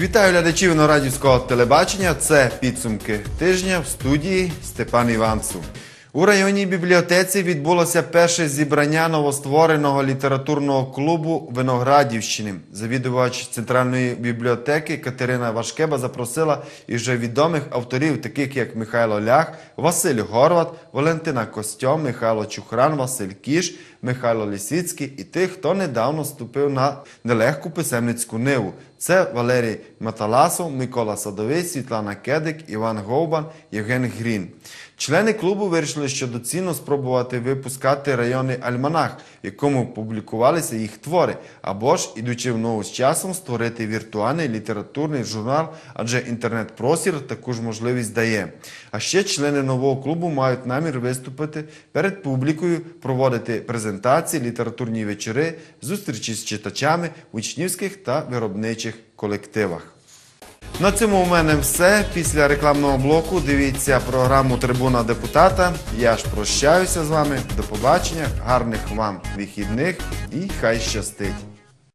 Вітаю глядачів Виноградівського телебачення. Це підсумки тижня в студії Степан Іванцу. У районній бібліотеці відбулося перше зібрання новоствореного літературного клубу Виноградівщини. Завідувач центральної бібліотеки Катерина Вашкеба запросила і вже відомих авторів, таких як Михайло Лях, Василь Горват, Валентина Костьом, Михайло Чухран, Василь Кіш, Михайло Лісіцький і тих, хто недавно ступив на нелегку писемницьку ниву. Це Валерій Маталасов, Микола Садовий, Світлана Кедик, Іван Говбан, Євген Грін. Члени клубу вирішили, що доцільно спробувати випускати районний альманах, в якому публікувалися їх твори, або ж, ідучи в ногу з часом, створити віртуальний літературний журнал, адже інтернет-простір таку ж можливість дає. А ще члени нового клубу мають намір виступити перед публікою, проводити презентації, літературні вечори, зустрічі з читачами в учнівських та виробничих колективах. На цьому у мене все. Після рекламного блоку дивіться програму Трибуна депутата. Я ж прощаюся з вами. До побачення, гарних вам вихідних і хай щастить!